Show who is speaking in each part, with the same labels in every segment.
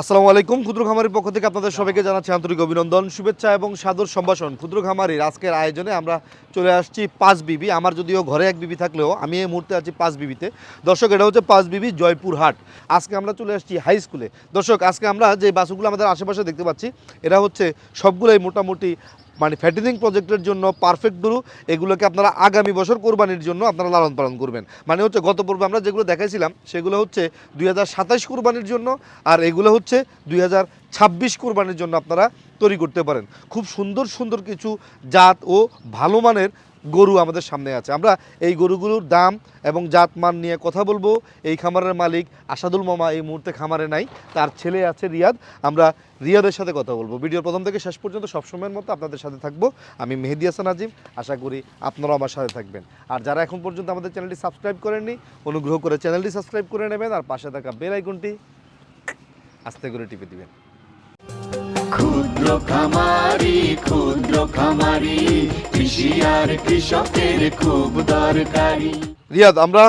Speaker 1: আসসালামু আলাইকুম, ক্ষুদ্র খামারের পক্ষ থেকে আপনাদের সবাইকে জানাচ্ছি আন্তরিক অভিনন্দন, শুভেচ্ছা এবং সাদর সম্ভাষণ। ক্ষুদ্র খামারির আজকের আয়োজনে আমরা চলে আসছি পাঁচ বিবি, আমার যদিও ঘরে এক বিবি থাকলেও আমি এই মুহূর্তে আছি পাঁচ বিবিতে। দর্শক, এটা হচ্ছে পাঁচ বিবি জয়পুর হাট আজকে আমরা চলে আসছি হাই স্কুলে। দর্শক, আজকে আমরা যে বাসগুলো আমাদের আশেপাশে দেখতে পাচ্ছি, এরা হচ্ছে সবগুলোই মোটামুটি মানে ফ্যাটিনিং প্রজেক্টের জন্য পারফেক্ট গরু এগুলোকে আপনারা আগামী বছর কোরবানির জন্য আপনারা লালন পালন করবেন। মানে হচ্ছে গত পর্বে আমরা যেগুলো দেখাইছিলাম, সেগুলো হচ্ছে দুই হাজার সাতাশ কোরবানির জন্য আর এগুলো হচ্ছে দুই হাজার ছাব্বিশ কোরবানির জন্য আপনারা তৈরি করতে পারেন। খুব সুন্দর সুন্দর কিছু জাত ও ভালো মানের গরু আমাদের সামনে আছে। আমরা এই গরুগুলোর দাম এবং জাত মান নিয়ে কথা বলব। এই খামারের মালিক আসাদুল মামা এই মুহূর্তে খামারে নাই, তার ছেলে আছে রিয়াদ। আমরা রিয়াদের সাথে কথা বলব। ভিডিওর প্রথম থেকে শেষ পর্যন্ত সবসময়ের মতো আপনাদের সাথে থাকব। আমি মেহেদি হাসান আজিম, আশা করি আপনারাও আমার সাথে থাকবেন। আর যারা এখন পর্যন্ত আমাদের চ্যানেলটি সাবস্ক্রাইব করেননি, অনুগ্রহ করে চ্যানেলটি সাবস্ক্রাইব করে নেবেন, আর পাশে থাকা বেল আইকনটি আস্তে করে টিপে দিবেন।
Speaker 2: ক্ষুদ্র খামারি ক্ষুদ্র খামারি কৃষি আর কৃষকের খুব দরকারি।
Speaker 1: রিয়াদ আমরা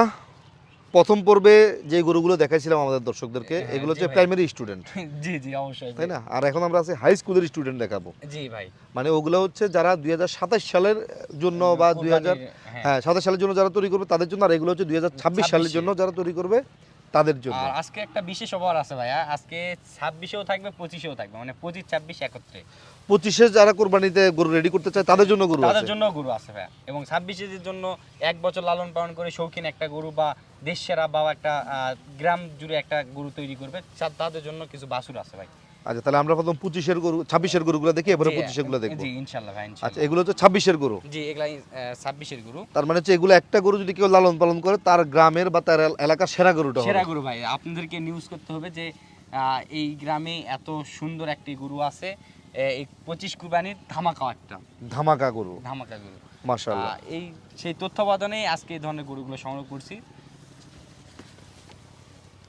Speaker 1: প্রথম পর্বে যে গরুগুলো দেখাইছিলাম আমাদের দর্শকদেরকে
Speaker 3: হ্যাঁ,
Speaker 1: এগুলো হচ্ছে প্রাইমারি স্টুডেন্ট
Speaker 3: জি জি অবশ্যই
Speaker 1: তাই না? আর এখন আমরা আছি হাই স্কুলের স্টুডেন্ট দেখাবো।
Speaker 3: জি ভাই।
Speaker 1: মানে ওগুলো হচ্ছে যারা দুই হাজার সাতাশ সালের জন্য বা দুই হাজার
Speaker 3: কোরবানির,
Speaker 1: হ্যাঁ সাতাশ সালের জন্য যারা তৈরি করবে তাদের জন্য আর এগুলো হচ্ছে দুই ছাব্বিশ সালের জন্য যারা তৈরি করবে তাদের জন্য।
Speaker 3: আর আজকে একটা বিশেষ অফার আছে ভাইয়া। আজকে ছাব্বিশেও থাকবে পঁচিশেও থাকবে। মানে পঁচিশ ছাব্বিশ একত্রে।
Speaker 1: পঁচিশে যারা কোরবানিতে গরু রেডি করতে চায় তাদের জন্য গরু
Speaker 3: তাদের
Speaker 1: আছে।
Speaker 3: জন্য গরু আছে ভাইয়া। এবং ছাব্বিশের জন্য এক বছর লালন পালন করে শৌখিন একটা গরু বা দেশ সেরা বা একটা আহ, গ্রাম জুড়ে একটা গরু তৈরি করবে তা- তাদের জন্য কিছু বাসুর আছে ভাই।
Speaker 1: আচ্ছা তাহলে আমরা প্রথম পঁচিশের গরু ছাব্বিশের গরুগুলো দেখি এবারে পঁচিশেরগুলো দেখব।
Speaker 3: ইনশাল্লাহ ভাই
Speaker 1: আচ্ছা এগুলো হচ্ছে ছাব্বিশের গরু।
Speaker 3: জি এগুলা ছাব্বিশের গরু।
Speaker 1: তার মানে হচ্ছে এগুলো একটা গরু যদি কেউ লালন পালন করে তার গ্রামের বা তার এলাকার সেরা গরুটা
Speaker 3: সেরা গরু ভাই আপনাদেরকে নিউজ করতে হবে যে এই গ্রামে এত সুন্দর একটি গরু আছে এই পঁচিশ কুরবানির ধামাকা একটা।
Speaker 1: ধামাকা গরু।
Speaker 3: ধামাকা গরু।
Speaker 1: মাশাআল্লাহ।
Speaker 3: এই সেই তথ্যবাদনে আজকে এই ধরনের গরুগুলো সংগ্রহ করছি।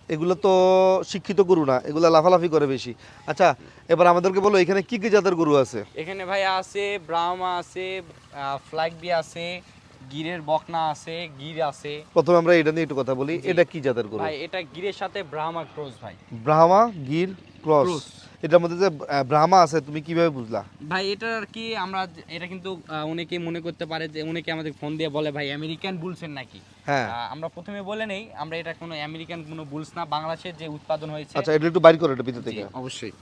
Speaker 1: এগুলো তো শিক্ষিত গরু না এগুলো লাফালাফি করে বেশি। আচ্ছা এবার আমাদেরকে বলো এখানে কি কি জাতের গরু আছে?
Speaker 3: এখানে ভাই আছে ব্রাহ্মা আছে ফ্ল্যাগ বি আছে গিরের বকনা আছে গির আছে।
Speaker 1: প্রথমে আমরা এটা নিয়ে একটু কথা বলি এটা কি জাতের গরু?
Speaker 3: ভাই এটা গিরের সাথে ব্রাহ্মা ক্রস ভাই।
Speaker 1: ব্রাহ্মা গির ক্রস। এটার মধ্যে যে ব্রাহ্মা আছে তুমি কীভাবে বুঝলা?
Speaker 3: ভাই এটা আর কি আমরা এটা কিন্তু অনেকেই মনে করতে পারে যে অনেকে আমাদের ফোন দিয়ে বলে ভাই আমেরিকান বুলসের নাকি?
Speaker 1: হ্যাঁ।
Speaker 3: আমরা প্রথমে বলে নেই আমরা এটা কোনো আমেরিকান কোনো বুলস না বাংলাদেশের যে উৎপাদন হয়েছে।
Speaker 1: আচ্ছা এটা একটু বাইর করো এটা ভিতর থেকে।
Speaker 3: অবশ্যই।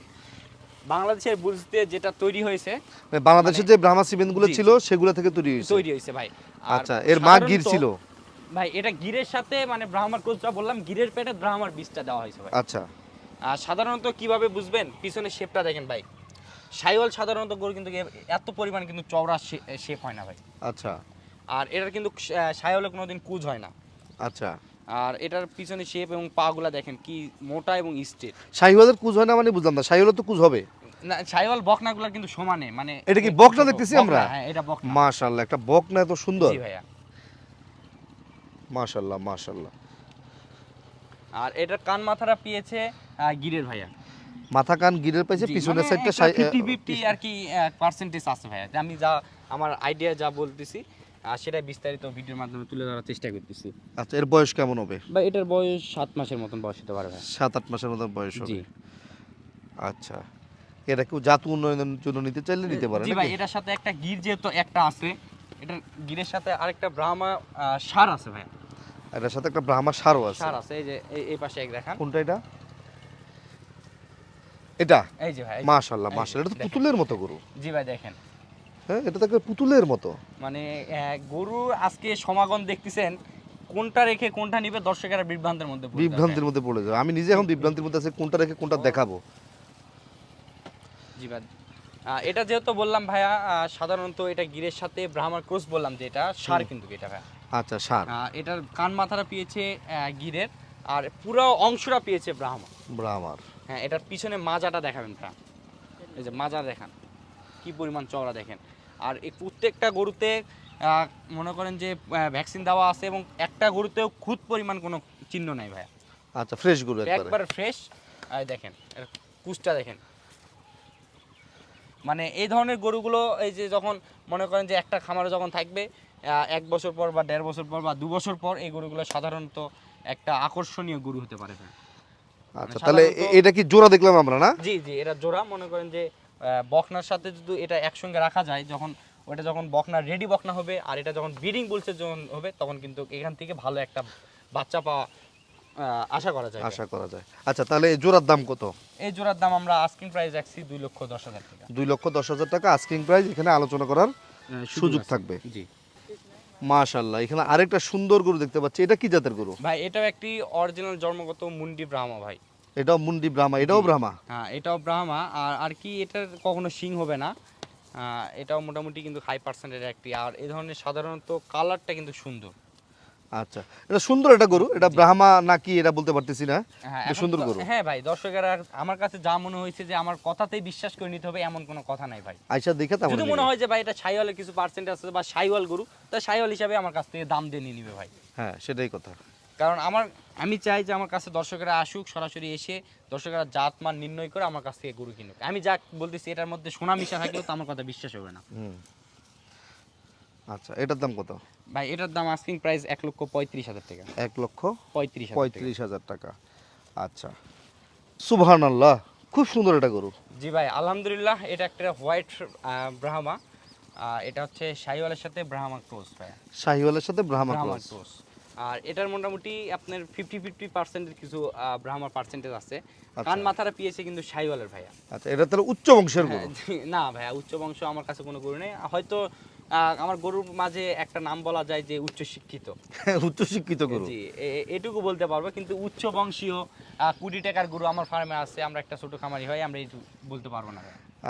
Speaker 3: বাংলাদেশের বুলস দিয়ে যেটা তৈরি হয়েছে
Speaker 1: মানে বাংলাদেশের যে ব্রাহ্মা
Speaker 3: সিমেন্টগুলো
Speaker 1: ছিল সেগুলো থেকে তৈরি হয়েছে।
Speaker 3: তৈরি হয়েছে ভাই।
Speaker 1: আচ্ছা এর মা গির ছিল?
Speaker 3: ভাই এটা গিরের সাথে মানে ব্রাহ্মার কোচটা বললাম গিরের পেটে ব্রাহ্মার বীজটা দেওয়া হয়েছে ভাই।
Speaker 1: আচ্ছা।
Speaker 3: সাধারণত কীভাবে বুঝবেন? পিছনে শেপটা দেখেন ভাই। সাইওয়াল সাধারণত গরু কিন্তু এত পরিমাণ কিন্তু চওড়া শেপ হয় না ভাই।
Speaker 1: আচ্ছা।
Speaker 3: আর এটার কিন্তু সাইওয়ালে কোনোদিন কুজ হয় না।
Speaker 1: আচ্ছা।
Speaker 3: আর এটার পিছনে শেপ এবং পাগুলা দেখেন কি মোটা এবং স্ট্রেট
Speaker 1: শাহিওয়ালের কুজ হয় না মানে বুঝলাম না। শাহিওয়ালের তো কুজ হবে।
Speaker 3: না সাইওয়াল বকনাগুলা কিন্তু সমানে মানে
Speaker 1: এটা কি বকনা দেখতেছি আমরা?
Speaker 3: হ্যাঁ এটা বকনা।
Speaker 1: মাশাআল্লাহ একটা বক না এত সুন্দর।
Speaker 3: জি ভাইয়া।
Speaker 1: মাশাআল্লাহ মাশাআল্লাহ।
Speaker 3: আর এটার কান মাথাটা পেয়েছে গিরের ভাইয়া।
Speaker 1: মাথা কান গিরের পাইছে
Speaker 3: জি,
Speaker 1: পিছনের সাইডটা
Speaker 3: একটা 50-50 আর কি পার্সেন্টেজ আছে ভাইয়া। আমি যা আমার আইডিয়া যা বলতেছি আর সেটা বিস্তারিত ভিডিওর মাধ্যমে তুলে ধরার চেষ্টা করতেছি।
Speaker 1: আচ্ছা এর বয়স কেমন হবে?
Speaker 3: বা এটার বয়স সাত মাসের মতন বয়স হতে পারে ভাইয়া।
Speaker 1: সাত আট মাসের মতো বয়স
Speaker 3: জি।
Speaker 1: হবে আচ্ছা। এটা কেউ জাত উন্নয়নের জন্য নিতে চাইলে নিতে পারে
Speaker 3: জি ভাই এটার সাথে একটা গির যেহেতু একটা আছে এটার গিরের সাথে আরেকটা ব্রাহ্মা সার আছে ভাইয়া।
Speaker 1: এটার সাথে একটা ব্রাহ্মা সারও আছে।
Speaker 3: সার আছে এই যে এই- পাশে এক দেখান।
Speaker 1: কোনটা এটা? এটা?
Speaker 3: এই যে ভাই
Speaker 1: মাশাআল্লাহ মাশাআল্লাহ এটা তো পুতুলের মতো গরু।
Speaker 3: জি ভাই দেখেন।
Speaker 1: হ্যাঁ এটা তো পুতুলের মতো।
Speaker 3: মানে গরু আজকে সমাগম দেখতেছেন কোনটা রেখে কোনটা নিবে দর্শকেরা বিভ্রান্তের মধ্যে।
Speaker 1: বিভ্রান্তির মধ্যে পড়ে যাবে। আমি নিজে এখন বিভ্রান্তির মধ্যে আছে কোনটা রেখে কোনটা দেখাবো।
Speaker 3: জি ভাই। এটা যেহেতু বললাম ভাইয়া সাধারণত এটা গিরের সাথে ব্রাহ্মার ক্রস বললাম যে এটা সার কিন্তু এটা ভাইয়া
Speaker 1: আচ্ছা সার।
Speaker 3: এটার কান মাথাটা পেয়েছে গিরের আর পুরো অংশটা পেয়েছে ব্রাহ্মা
Speaker 1: ব্রাহ্মার।
Speaker 3: হ্যাঁ এটার পিছনে মাজাটা দেখাবেন তা এই যে মাজা দেখান কি পরিমাণ চওড়া দেখেন। আর এই প্রত্যেকটা গরুতে মনে করেন যে ভ্যাকসিন দেওয়া আছে এবং একটা গরুতেও খুদ পরিমাণ কোনো চিহ্ন নাই ভাইয়া।
Speaker 1: আচ্ছা ফ্রেশ গরু একবার।
Speaker 3: ফ্রেশ দেখেন কুচটা দেখেন। মানে এই ধরনের গরুগুলো এই যে যখন মনে করেন যে একটা খামারে যখন থাকবে এক বছর পর বা দেড় বছর পর বা দু বছর পর এই গরুগুলো সাধারণত একটা আকর্ষণীয় গরু হতে পারে
Speaker 1: আচ্ছা
Speaker 3: মানে
Speaker 1: তাহলে এটা কি জোড়া দেখলাম আমরা না?
Speaker 3: জি জি এটা জোড়া। মনে করেন যে বকনার সাথে যদি এটা একসঙ্গে রাখা যায় যখন ওটা যখন বকনা রেডি বকনা হবে আর এটা যখন ব্রিডিং বলছে যখন হবে তখন কিন্তু এখান থেকে ভালো একটা বাচ্চা পাওয়া আশা করা যায়।
Speaker 1: আশা করা যায়। আচ্ছা তাহলে এই জোড়ার দাম কত?
Speaker 3: এই জোড়ার দাম আমরা আস্কিং প্রাইস রাখছি দুই লক্ষ দশ হাজার টাকা।
Speaker 1: দুই লক্ষ দশ হাজার টাকা আস্কিং প্রাইস এখানে আলোচনা করার সুযোগ থাকবে।
Speaker 3: জি।
Speaker 1: মাশাল্লাহ এখানে আরেকটা সুন্দর গরু দেখতে পাচ্ছি। এটা কি জাতের গরু?
Speaker 3: ভাই এটাও একটি অরিজিনাল জন্মগত মুন্ডি ব্রাহ্মা ভাই।
Speaker 1: এটাও মুন্ডি ব্রাহ্মা এটাও ব্রাহ্মা?
Speaker 3: হ্যাঁ এটাও ব্রাহ্মা। আর আর কি এটার কখনো শিং হবে না। এটাও মোটামুটি কিন্তু হাই পার্সেন্টের একটি। আর এই ধরনের সাধারণত কালারটা কিন্তু সুন্দর।
Speaker 1: আচ্ছা। এটা সুন্দর একটা গরু এটা ব্রাহ্মা নাকি এটা বলতে পারতেছি না?
Speaker 3: হ্যাঁ
Speaker 1: সুন্দর গরু।
Speaker 3: হ্যাঁ ভাই দর্শকেরা আমার কাছে যা মনে হয়েছে যে আমার কথাতেই বিশ্বাস করে নিতে হবে এমন কোনো কথা নাই ভাই।
Speaker 1: আইসা দেখে তেমন
Speaker 3: যদি মনে হয় যে ভাই এটা সাইওয়ালের কিছু পার্সেন্ট আছে বা সাইওয়াল গরু তা সাইওয়াল হিসাবে আমার কাছ থেকে দাম দিয়ে নিয়ে নিবে ভাই।
Speaker 1: হ্যাঁ সেটাই কথা।
Speaker 3: কারণ আমার আমি চাই যে আমার কাছে দর্শকেরা আসুক সরাসরি এসে দর্শকেরা জাত মান নির্ণয় করে আমার কাছ থেকে গরু কিনুক। আমি যা বলতেছি এটার মধ্যে সোনা মিশা থাকলেও তো আমার কথা বিশ্বাস হবে না।
Speaker 1: হুম। আচ্ছা এটার দাম কত?
Speaker 3: ভাই এটার দাম আস্কিং প্রাইস এক লক্ষ পঁয়ত্রিশ হাজার টাকা।
Speaker 1: এক লক্ষ
Speaker 3: পঁয়ত্রিশ।
Speaker 1: পঁয়ত্রিশ হাজার টাকা। আচ্ছা। সুবহান আল্লাহ খুব সুন্দর এটা গরু।
Speaker 3: জি ভাই আলহামদুলিল্লাহ এটা একটা হোয়াইট ব্রাহ্মা এটা হচ্ছে শাহিওয়ালের সাথে ব্রাহ্মা ক্রোস ভাই।
Speaker 1: শাহিওয়ালের সাথে ব্রাহ্মা ক্রস
Speaker 3: আর এটার মোটামুটি আপনার ফিফটি ফিফটি পার্সেন্টের কিছু ব্রাহ্মার পার্সেন্টেজ আছে। কান মাথারা পিয়েছে কিন্তু শাহিওয়ালের ভাইয়া।
Speaker 1: আচ্ছা এটা তাহলে উচ্চ বংশের গরু।
Speaker 3: হ্যাঁ, না ভাইয়া উচ্চ বংশ আমার কাছে কোনো গরু নেই। হয়তো আমার গরুর মাঝে একটা নাম বলা যায় যে উচ্চ শিক্ষিত
Speaker 1: উচ্চ শিক্ষিত গরু
Speaker 3: জি এটুকু বলতে পারব কিন্তু উচ্চ বংশীয় কুড়ি টাকার গরু আমার ফার্মে আছে আমরা একটা ছোট খামারি হয় আমরা এইটুকু বলতে পারব না।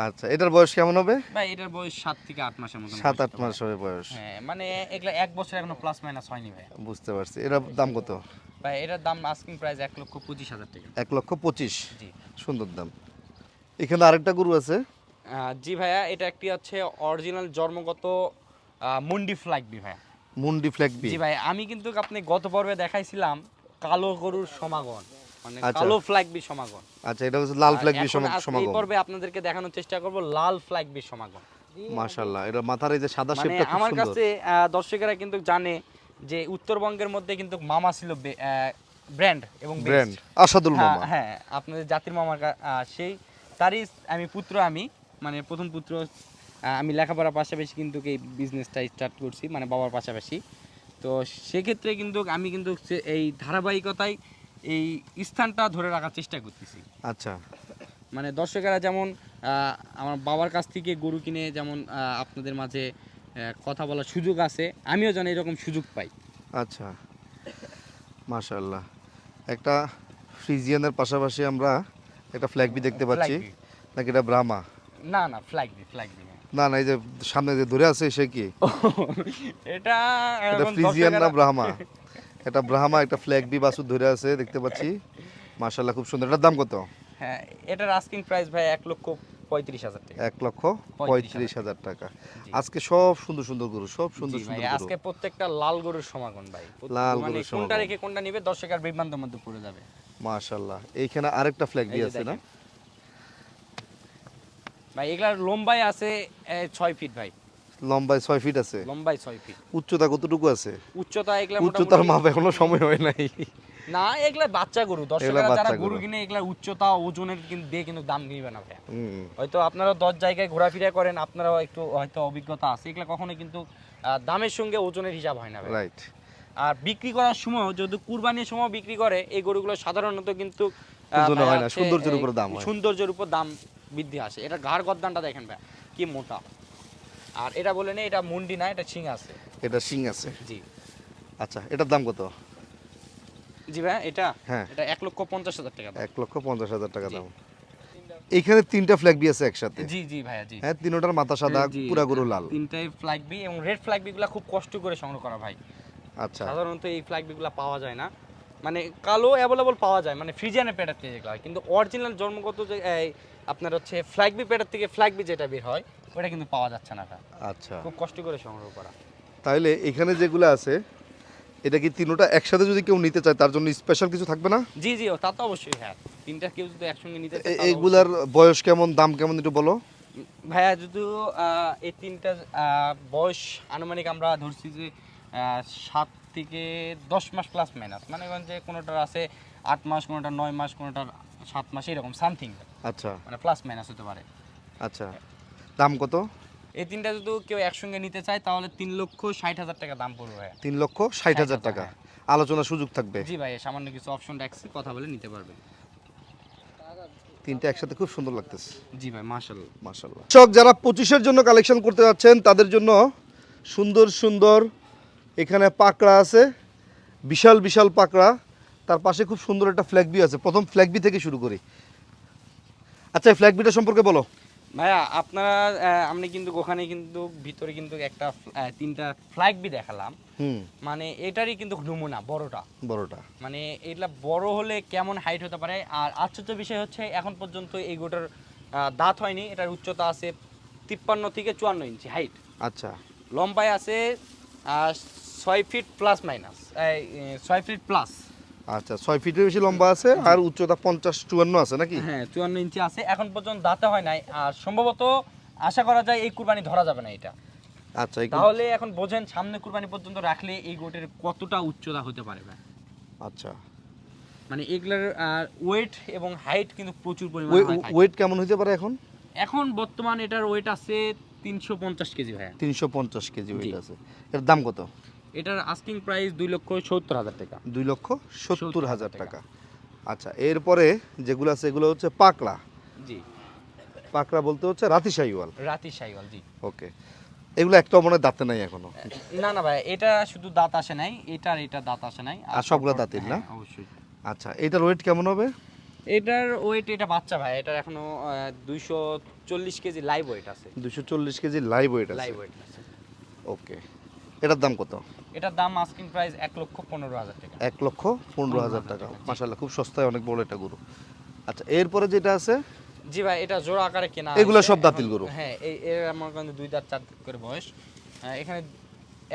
Speaker 1: আচ্ছা এটার বয়স কেমন হবে?
Speaker 3: ভাই এটার বয়স সাত থেকে আট মাসের মতো
Speaker 1: সাত আট মাস হবে বয়স।
Speaker 3: হ্যাঁ মানে এগুলা এক বছর এখনও প্লাস মাইনাস হয়নি ভাই।
Speaker 1: বুঝতে পারছি। এটার দাম কত?
Speaker 3: ভাই এটার দাম আস্কিং প্রাইস এক লক্ষ পঁচিশ হাজার টাকা।
Speaker 1: এক লক্ষ পঁচিশ।
Speaker 3: জি।
Speaker 1: সুন্দর দাম। এখানে আরেকটা গরু আছে।
Speaker 3: জি ভাইয়া এটা একটি হচ্ছে অরিজিনাল জন্মগত মুন্ডি ফ্ল্যাগবি ভাইয়া।
Speaker 1: মুন্ডি ফ্ল্যাগবি
Speaker 3: জি ভাই আমি কিন্তু আপনি গত পর্বে দেখাইছিলাম কালো গরুর সমাগম মানে
Speaker 1: আচ্ছা।
Speaker 3: কালো ফ্ল্যাগবি সমাগম।
Speaker 1: আচ্ছা এটা হচ্ছে লাল ফ্ল্যাগবি
Speaker 3: আজকে এই পর্বে আপনাদেরকে দেখানোর চেষ্টা করব লাল ফ্ল্যাগবি সমাগম।
Speaker 1: মাশাআল্লাহ এটা মাথার এই যে সাদা
Speaker 3: মানে
Speaker 1: শেপটা খুব
Speaker 3: আমার কাছে দর্শকেরা কিন্তু জানে যে উত্তরবঙ্গের মধ্যে কিন্তু মামা ছিল ব্র্যান্ড এবং
Speaker 1: ব্র্যান্ড আসাদুল
Speaker 3: হ্যাঁ,
Speaker 1: মামা।
Speaker 3: হ্যাঁ আপনাদের জাতির মামার কা- সেই তারই আমি পুত্র আমি। মানে প্রথম পুত্র আমি লেখাপড়ার পাশাপাশি কিন্তু এই বিজনেসটা স্টার্ট করছি মানে বাবার পাশাপাশি। তো সেক্ষেত্রে কিন্তু আমি কিন্তু এই ধারাবাহিকতায় এই স্থানটা ধরে রাখার চেষ্টা করতেছি।
Speaker 1: আচ্ছা।
Speaker 3: মানে দর্শকেরা যেমন আমার বাবার কাছ থেকে গরু কিনে যেমন আপনাদের মাঝে কথা বলার সুযোগ আছে আমিও যেন এরকম সুযোগ পাই।
Speaker 1: আচ্ছা। মাশাআল্লাহ। একটা ফ্রিজিয়ানের পাশাপাশি আমরা একটা ফ্ল্যাগবি দেখতে পাচ্ছি নাকি এটা ব্রাহ্মা
Speaker 3: না না ফ্ল্যাগ দি ফ্ল্যাগ দি।
Speaker 1: না না এই যে সামনে যে ধরে আছে সে কি?
Speaker 3: এটা
Speaker 1: এটা ফ্রিজিয়ান না ব্রাহ্মা? এটা ব্রাহ্মা একটা ফ্ল্যাগবি বাসুর ধরে আছে দেখতে পাচ্ছি। মাশাআল্লাহ খুব সুন্দর। এটার দাম কত?
Speaker 3: হ্যাঁ এটার আস্কিং প্রাইস ভাই এক লক্ষ পঁয়ত্রিশ হাজার টাকা।
Speaker 1: এক লক্ষ
Speaker 3: পঁয়ত্রিশ
Speaker 1: হাজার টাকা। আজকে সব সুন্দর সুন্দর গরু সব সুন্দর সুন্দর
Speaker 3: আজকে প্রত্যেকটা লাল গরুর সমাগম ভাই।
Speaker 1: লাল
Speaker 3: মানে
Speaker 1: গরুর
Speaker 3: কোনটা রেখে কোনটা নিবে দর্শকের বিভ্রান্তের মধ্যে পড়ে যাবে।
Speaker 1: মাশাআল্লাহ এইখানে আরেকটা ফ্ল্যাগবি
Speaker 3: এই
Speaker 1: আছে না।
Speaker 3: ভাই এগুলার লম্বাই আছে ছয় ফিট ভাই।
Speaker 1: লম্বায় ছয় ফিট আছে?
Speaker 3: ছয় ফিট
Speaker 1: উচ্চতা কতটুকু আছে?
Speaker 3: উচ্চতা এগুলা
Speaker 1: উচ্চতার মাপ এখনও সময় হয় নাই।
Speaker 3: না এগুলা বাচ্চা গরু। দর্শকরা যারা
Speaker 1: গরু।
Speaker 3: কিনে এগুলার উচ্চতা ওজনের কিন্তু দিয়ে কিন্তু দাম কিনবে না ভাই হয়তো আপনারা দশ জায়গায় ঘোরাফেরা করেন আপনারাও একটু হয়তো অভিজ্ঞতা আছে। এগুলা কখনো কিন্তু দামের সঙ্গে ওজনের হিসাব হয় না ভাই
Speaker 1: রাইট
Speaker 3: আর বিক্রি করার সময় যদি কুরবানির সময় বিক্রি করে এই গরুগুলো সাধারণত কিন্তু
Speaker 1: হয় না, সৌন্দর্যের উপরে দাম
Speaker 3: সৌন্দর্যের উপর দাম বৃদ্ধি আসে। এটা ঘাড় গদ্দানটা দেখেন ভাই কি মোটা। আর এটা বলে না এটা মুন্ডি না এটা ছিং আছে।
Speaker 1: এটা শিং আছে?
Speaker 3: জি।
Speaker 1: আচ্ছা এটার দাম কত?
Speaker 3: জি ভাই এটা?
Speaker 1: হ্যাঁ।
Speaker 3: এটা এক লক্ষ পঞ্চাশ হাজার টাকা
Speaker 1: এক লক্ষ পঞ্চাশ হাজার টাকা দাম। এখানে তিনটা ফ্ল্যাগবি আছে একসাথে?
Speaker 3: জি জি ভাইয়া জি।
Speaker 1: হ্যাঁ তিনোটার মাথা সাদা পুরা গরু লাল।
Speaker 3: তিনটাই ফ্ল্যাগ বি এবং রেড ফ্ল্যাগ বিগুলা খুব কষ্ট করে সংগ্রহ করা ভাই।
Speaker 1: আচ্ছা।
Speaker 3: সাধারণত এই ফ্ল্যাগ বিগুলা পাওয়া যায় না। মানে কালো অ্যাভেলেবল পাওয়া যায় মানে ফ্রিজিয়ানের পেটার থেকে যেগুলো হয়। কিন্তু অরিজিনাল জন্মগত যে এই আপনার হচ্ছে ফ্ল্যাগ বি পেটার থেকে ফ্ল্যাগ বি যেটা বের হয় ওটা কিন্তু পাওয়া যাচ্ছে না
Speaker 1: আচ্ছা।
Speaker 3: খুব কষ্ট করে সংগ্রহ করা।
Speaker 1: তাহলে এখানে যেগুলো আছে এটা কি তিনোটা একসাথে যদি কেউ নিতে চায় তার জন্য স্পেশাল কিছু থাকবে না?
Speaker 3: জি জি ও তা তো অবশ্যই হ্যাঁ। তিনটা কেউ যদি একসঙ্গে নিতে চায়
Speaker 1: এইগুলার বয়স কেমন দাম কেমন একটু বলো?
Speaker 3: ভাইয়া যদি এই তিনটা বয়স আনুমানিক আমরা ধরছি যে সাত থেকে দশ মাস প্লাস মাইনাস মানে যে কোনোটার আছে আট মাস কোনোটা নয় মাস কোনোটা সাত মাস এরকম সামথিং
Speaker 1: আচ্ছা।
Speaker 3: মানে প্লাস মাইনাস হতে পারে।
Speaker 1: আচ্ছা। দাম কত?
Speaker 3: এই তিনটা যদি কেউ একসঙ্গে নিতে চায় তাহলে তিন লক্ষ ষাট হাজার টাকা দাম পড়বে
Speaker 1: তিন লক্ষ ষাট হাজার টাকা। আলোচনার সুযোগ থাকবে।
Speaker 3: জি ভাই সামান্য কিছু অপশন রাখছি কথা বলে নিতে পারবে
Speaker 1: তিনটা একসাথে খুব সুন্দর লাগতেছে।
Speaker 3: জি ভাই মার্শাল্লাহ
Speaker 1: মাশাল্লাহ চক যারা পঁচিশের জন্য কালেকশন করতে যাচ্ছেন তাদের জন্য সুন্দর সুন্দর এখানে পাকড়া আছে বিশাল বিশাল পাকড়া। তার পাশে খুব সুন্দর একটা ফ্ল্যাগ বি আছে। প্রথম ফ্ল্যাগ বি থেকে শুরু করি। আচ্ছা ফ্ল্যাগ বিটা সম্পর্কে বলো।
Speaker 3: ভাইয়া আপনারা আপনি কিন্তু ওখানে কিন্তু ভিতরে কিন্তু একটা তিনটা ফ্ল্যাগ বি দেখালাম। মানে এটারই কিন্তু নমুনা বড়টা।
Speaker 1: বড়টা।
Speaker 3: মানে এটা বড় হলে কেমন হাইট হতে পারে? আর আশ্চর্য বিষয় হচ্ছে এখন পর্যন্ত এই গোটার দাঁত হয়নি। এটার উচ্চতা আছে তিপ্পান্ন থেকে চুয়ান্ন ইঞ্চি হাইট
Speaker 1: আচ্ছা।
Speaker 3: লম্বায় আছে ছয় ফিট প্লাস মাইনাস ছয় ফিট প্লাস
Speaker 1: আচ্ছা ছয় ফিটের বেশি লম্বা আছে আর উচ্চতা পঞ্চাশ চুয়ান্ন আছে নাকি?
Speaker 3: হ্যাঁ চুয়ান্ন ইঞ্চি আছে। এখন পর্যন্ত দাঁতে হয় নাই। আর সম্ভবত আশা করা যায় এই কুরবানি ধরা যাবে না এটা।
Speaker 1: আচ্ছা
Speaker 3: তাহলে এখন বোঝেন সামনে কুরবানি পর্যন্ত রাখলে এই গোটের কতটা উচ্চতা হতে পারে ভাই।
Speaker 1: আচ্ছা।
Speaker 3: মানে এগুলার ওয়েট এবং হাইট কিন্তু প্রচুর পরিমাণে হয়।
Speaker 1: ওয়েট কেমন হতে পারে এখন?
Speaker 3: এখন বর্তমান এটার ওয়েট আছে তিনশো পঞ্চাশ কেজি ভাইয়া।
Speaker 1: তিনশো পঞ্চাশ কেজি ওয়েট আছে। এর দাম কত?
Speaker 3: এটার আস্কিং প্রাইস দুই লক্ষ সত্তর হাজার টাকা।
Speaker 1: দুই লক্ষ সত্তর হাজার টাকা। আচ্ছা এরপরে যেগুলো আছে এগুলো হচ্ছে পাকড়া।
Speaker 3: জি।
Speaker 1: পাকড়া বলতে হচ্ছে রাতি শাহিওয়াল
Speaker 3: রাতি সাইওয়াল জি।
Speaker 1: ওকে। এগুলো একটা মনে দাঁতে নাই এখনও।
Speaker 3: না না ভাই এটা শুধু দাঁত আসে নাই এটার এটা দাঁত আসে নাই।
Speaker 1: আর সবগুলো দাঁতের না?
Speaker 3: হ্যাঁ, অবশ্যই।
Speaker 1: আচ্ছা এটার ওয়েট কেমন হবে?
Speaker 3: এটার ওয়েট এটা বাচ্চা ভাই এটার এখনও দুইশো চল্লিশ কেজি লাইভ ওয়েট আছে।
Speaker 1: দুশো চল্লিশ কেজি লাইভ ওয়েট আছে।
Speaker 3: লাইভ ওয়েট আছে।
Speaker 1: ওকে। এটার দাম কত?
Speaker 3: এটার দাম আস্কিং প্রাইস এক লক্ষ পনেরো হাজার টাকা।
Speaker 1: এক লক্ষ পনেরো হাজার টাকা। মাসাল্লাহ খুব সস্তায় অনেক বড় একটা গরু। আচ্ছা এরপরে যেটা আছে?
Speaker 3: জি ভাই এটা জোড়া আকারে কেনা
Speaker 1: এগুলো সব দাঁতিল গরু?
Speaker 3: হ্যাঁ এই এর আমার কাছে দুই দাঁত চার দাঁত করে বয়স। হ্যাঁ, এখানে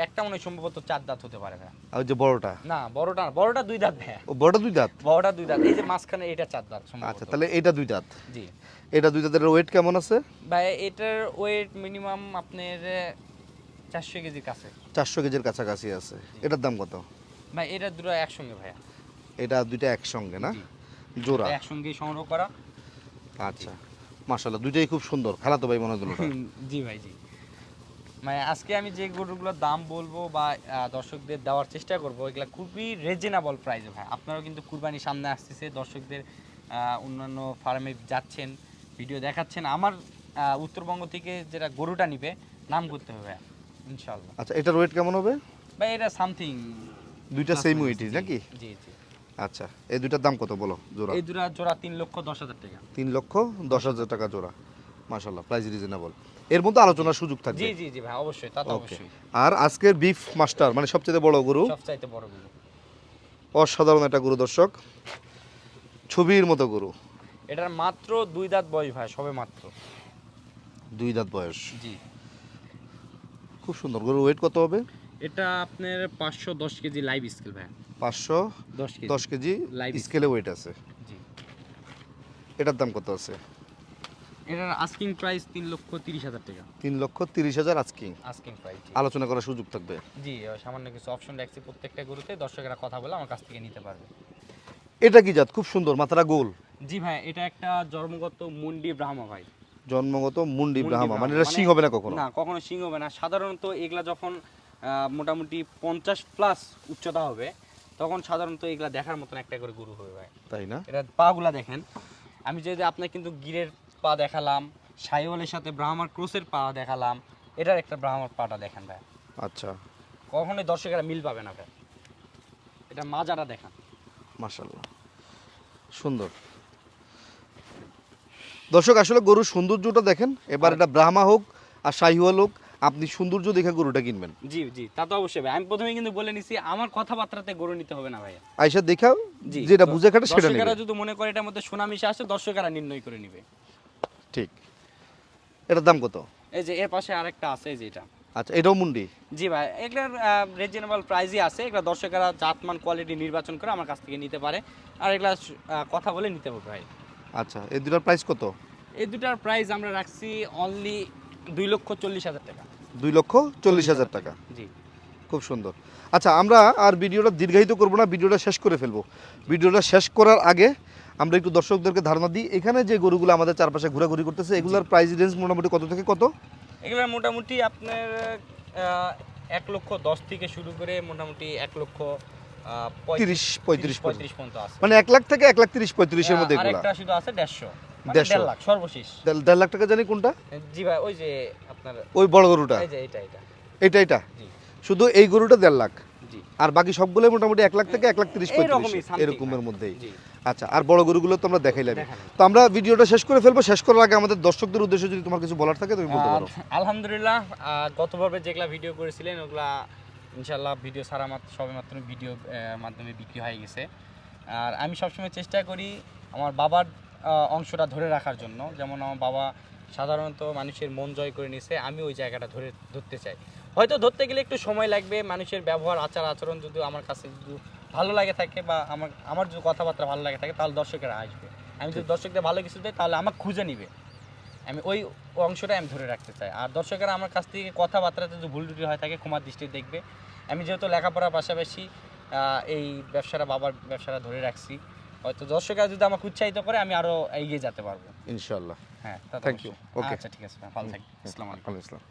Speaker 3: একটা মনে সম্ভবত চার দাঁত হতে পারে ভাই।
Speaker 1: আর ওই যে বড়টা?
Speaker 3: না বড়টা না, বড়টা দুই দাঁত ভাই
Speaker 1: ও বড়টা দুই দাঁত?
Speaker 3: বড়টা দুই দাঁত। এই যে মাঝখানে এটা চার দাঁত
Speaker 1: আচ্ছা তাহলে এটা দুই দাঁত।
Speaker 3: জি।
Speaker 1: এটা দুই দাঁতের ওয়েট কেমন আছে?
Speaker 3: ভাই এটার ওয়েট মিনিমাম আপনার চারশো কেজির কাছে।
Speaker 1: চারশো কেজির কাছাকাছি আছে। এটার দাম কত?
Speaker 3: ভাই এটা দুটো একসঙ্গে ভাইয়া।
Speaker 1: এটা দুইটা একসঙ্গে না? জোড়া?
Speaker 3: একসঙ্গে সংগ্রহ করা।
Speaker 1: আচ্ছা। মাশাল্লাহ দুইটাই খুব সুন্দর। খালাতো ভাই মনে দুটোটা।
Speaker 3: জি ভাই জি। মানে আজকে আমি যে গরুগুলোর দাম বলব বা দর্শকদের দেওয়ার চেষ্টা করব এগুলো খুবই রিজনেবল প্রাইসে ভাই। আপনারাও কিন্তু কুরবানি সামনে আসতেছে দর্শকদের অন্যান্য ফার্মে যাচ্ছেন ভিডিও দেখাচ্ছেন। আমার উত্তরবঙ্গ থেকে যেটা গরুটা নিবে নাম করতে হবে ভাই ইনশাল্লাহ
Speaker 1: আচ্ছা এটার ওয়েট কেমন হবে?
Speaker 3: ভাই এটা সামথিং
Speaker 1: দুইটা সেম ওয়েটই নাকি?
Speaker 3: জি জি।
Speaker 1: আচ্ছা এই দুইটার দাম কত বলো জোড়া?
Speaker 3: এই দুটা জোড়া তিন লক্ষ দশ হাজার টাকা।
Speaker 1: তিন লক্ষ দশ হাজার টাকা জোড়া। মাশাল্লাহ প্রাইস রিজনেবল এর মধ্যে আলোচনার সুযোগ থাকবে।
Speaker 3: জি জি জি ভাই অবশ্যই তা তো অবশ্যই।
Speaker 1: আর আজকের বিফ মাস্টার মানে সবচেয়ে বড় গরু?
Speaker 3: সবচাইতে বড় গরু।
Speaker 1: অসাধারণ একটা গরু দর্শক। ছবির মতো গরু।
Speaker 3: এটার মাত্র দুই দাঁত বয়স ভাই সবে মাত্র।
Speaker 1: দুই দাঁত বয়স।
Speaker 3: জি।
Speaker 1: খুব সুন্দর। গরু ওয়েট কত হবে?
Speaker 3: এটা আপনার পাঁচশো দশ কেজি লাইভ স্কেল ভাই
Speaker 1: পাঁচশো
Speaker 3: দশ কেজি।
Speaker 1: দশ কেজি
Speaker 3: Live
Speaker 1: স্কেলে ওয়েট আছে।
Speaker 3: জি।
Speaker 1: এটার দাম কত আছে?
Speaker 3: এটার আস্কিং প্রাইস তিন লক্ষ তিরিশ হাজার টাকা।
Speaker 1: তিন লক্ষ তিরিশ হাজার আজকে
Speaker 3: আস্কিং প্রাইস
Speaker 1: আলোচনা করার সুযোগ থাকবে।
Speaker 3: জি সামান্য কিছু অপশন রাখছি প্রত্যেকটা গরুতে। দর্শকেরা কথা বলে আমার কাছ থেকে নিতে পারবে।
Speaker 1: এটা কি জাত? খুব সুন্দর মাথাটা গোল।
Speaker 3: জি ভাই এটা একটা জন্মগত মুন্ডি ব্রাহ্মা ভাই।
Speaker 1: জন্মগত মুন্ডি ব্রাহ্মা মানে এটা সিং হবে না কখনো?
Speaker 3: না কখনো সিং হবে না। সাধারণত এগুলা যখন মোটামুটি পঞ্চাশ প্লাস উচ্চতা হবে তখন সাধারণত এগুলা দেখার মতন একটা করে গরু হবে ভাই।
Speaker 1: তাই না?
Speaker 3: এটা পাগুলা দেখেন। আমি যদি আপনার কিন্তু গিরের পা দেখালাম সাইওয়ালের সাথে ব্রাহ্মার ক্রোসের পা দেখালাম এটার একটা ব্রাহ্মার পাটা দেখেন ভাই।
Speaker 1: আচ্ছা।
Speaker 3: কখনোই দর্শকেরা মিল পাবে না ভাই। এটা মাজাটা দেখান।
Speaker 1: মাশাল্লাহ সুন্দর। দর্শক আসলে গরুর সৌন্দর্যটা দেখেন। এবার এটা ব্রাহ্মা হোক আর শাহিওয়াল হোক আপনি সৌন্দর্য দেখে গরুটা কিনবেন।
Speaker 3: জি জি তা তো অবশ্যই ভাই। আমি প্রথমে কিন্তু বলে নিছি আমার কথাবার্তাতে গরু নিতে হবে না ভাই
Speaker 1: আইসা দেখাও
Speaker 3: জি
Speaker 1: যেটা বুঝে খাটে সেটা
Speaker 3: দর্শকেরা
Speaker 1: নেবে।
Speaker 3: যদি মনে করে এটার মধ্যে সোনা মিশে আসে দর্শকেরা নির্ণয় করে নেবে।
Speaker 1: ঠিক। এটার দাম কত?
Speaker 3: এই যে এর পাশে আরেকটা আছে এই যে এটা।
Speaker 1: আচ্ছা এটাও মুন্ডি?
Speaker 3: জি ভাই এগুলার রিজনেবল প্রাইসই আছে। এগুলা দর্শকেরা জাতমান কোয়ালিটি নির্বাচন করে আমার কাছ থেকে নিতে পারে। আর এগুলা কথা বলে নিতে হবে ভাই।
Speaker 1: আচ্ছা এই দুটার প্রাইস কত?
Speaker 3: এই দুটার প্রাইস আমরা রাখছি অনলি দুই লক্ষ চল্লিশ হাজার টাকা।
Speaker 1: দুই লক্ষ চল্লিশ হাজার টাকা?
Speaker 3: জি।
Speaker 1: খুব সুন্দর। আচ্ছা আমরা আর ভিডিওটা দীর্ঘায়িত করব না ভিডিওটা শেষ করে ফেলব। ভিডিওটা শেষ করার আগে আমরা একটু দর্শকদেরকে ধারণা দিই এখানে যে গরুগুলো আমাদের চারপাশে ঘোরাঘুরি করতেছে এগুলোর প্রাইস রেঞ্জ মোটামুটি কত থেকে কত?
Speaker 3: এগুলো মোটামুটি আপনার এক লক্ষ দশ থেকে শুরু করে মোটামুটি এক লক্ষ
Speaker 1: তিরিশ পঁয়ত্রিশ
Speaker 3: পঁয়ত্রিশ পর্যন্ত আছে।
Speaker 1: মানে এক লাখ থেকে এক লাখ তিরিশ পঁয়ত্রিশের মধ্যে এগুলো?
Speaker 3: শুধু আছে দেড়শো। মানে
Speaker 1: দেড়শো।
Speaker 3: দেড় লাখ সর্বশেষ।
Speaker 1: দেড়- দেড় লাখ টাকা জানি কোনটা?
Speaker 3: জি ভাই ওই যে আপনার
Speaker 1: ওই বড় গরুটা?
Speaker 3: এই এটা এটা
Speaker 1: এটা এটা শুধু এই গরুটা দেড় লাখ? আর বাকি সবগুলো মোটামুটি এক লাখ থেকে এক লাখ তিরিশ পঁয়ত্রিশ এরকমের
Speaker 3: হ্যাঁ।
Speaker 1: মধ্যেই আচ্ছা আর বড় গরুগুলো তো আমরা দেখাইলাম তো আমরা ভিডিওটা শেষ করে ফেলব। শেষ করার আগে আমাদের দর্শকদের উদ্দেশ্যে যদি তোমার কিছু বলার থাকে তুমি বলতে পারো।
Speaker 3: আলহামদুলিল্লাহ গতভাবে যেগুলা ভিডিও করেছিলেন ওগুলা ইনশাল্লাহ ভিডিও ছাড়া মাত্র সবে মাত্র ভিডিও মাধ্যমে বিক্রি হয়ে গেছে। আর আমি সবসময় চেষ্টা করি আমার বাবার অংশটা ধরে রাখার জন্য। যেমন আমার বাবা সাধারণত মানুষের মন জয় করে নিছে আমি ওই জায়গাটা ধরে ধরতে চাই। হয়তো ধরতে গেলে একটু সময় লাগবে মানুষের ব্যবহার আচার আচরণ যদি আমার কাছে যদি ভালো লাগে থাকে বা আমার আমার যদি কথাবার্তা ভালো লাগে থাকে তাহলে দর্শকেরা আসবে। আমি যদি দর্শকদের ভালো কিছু দেয় তাহলে আমাকে খুঁজে নিবে। আমি ওই অংশটা আমি ধরে রাখতে চাই। আর দর্শকেরা আমার কাছ থেকে কথাবার্তাতে যদি ভুল ত্রুটি হয় থাকে ক্ষমার দৃষ্টি দেখবে। আমি যেহেতু লেখাপড়ার পাশাপাশি এই ব্যবসাটা বাবার ব্যবসাটা ধরে রাখছি। হয়তো দর্শকরা যদি আমাকে উৎসাহিত করে আমি আরও এগিয়ে যেতে পারব।
Speaker 1: ইনশাল্লাহ
Speaker 3: হ্যাঁ থ্যাংক
Speaker 1: ইউ.
Speaker 3: আচ্ছা ঠিক আছে ভালো থাকি আসসালামু আলাইকুম।
Speaker 1: আলাইকুম আসসালাম।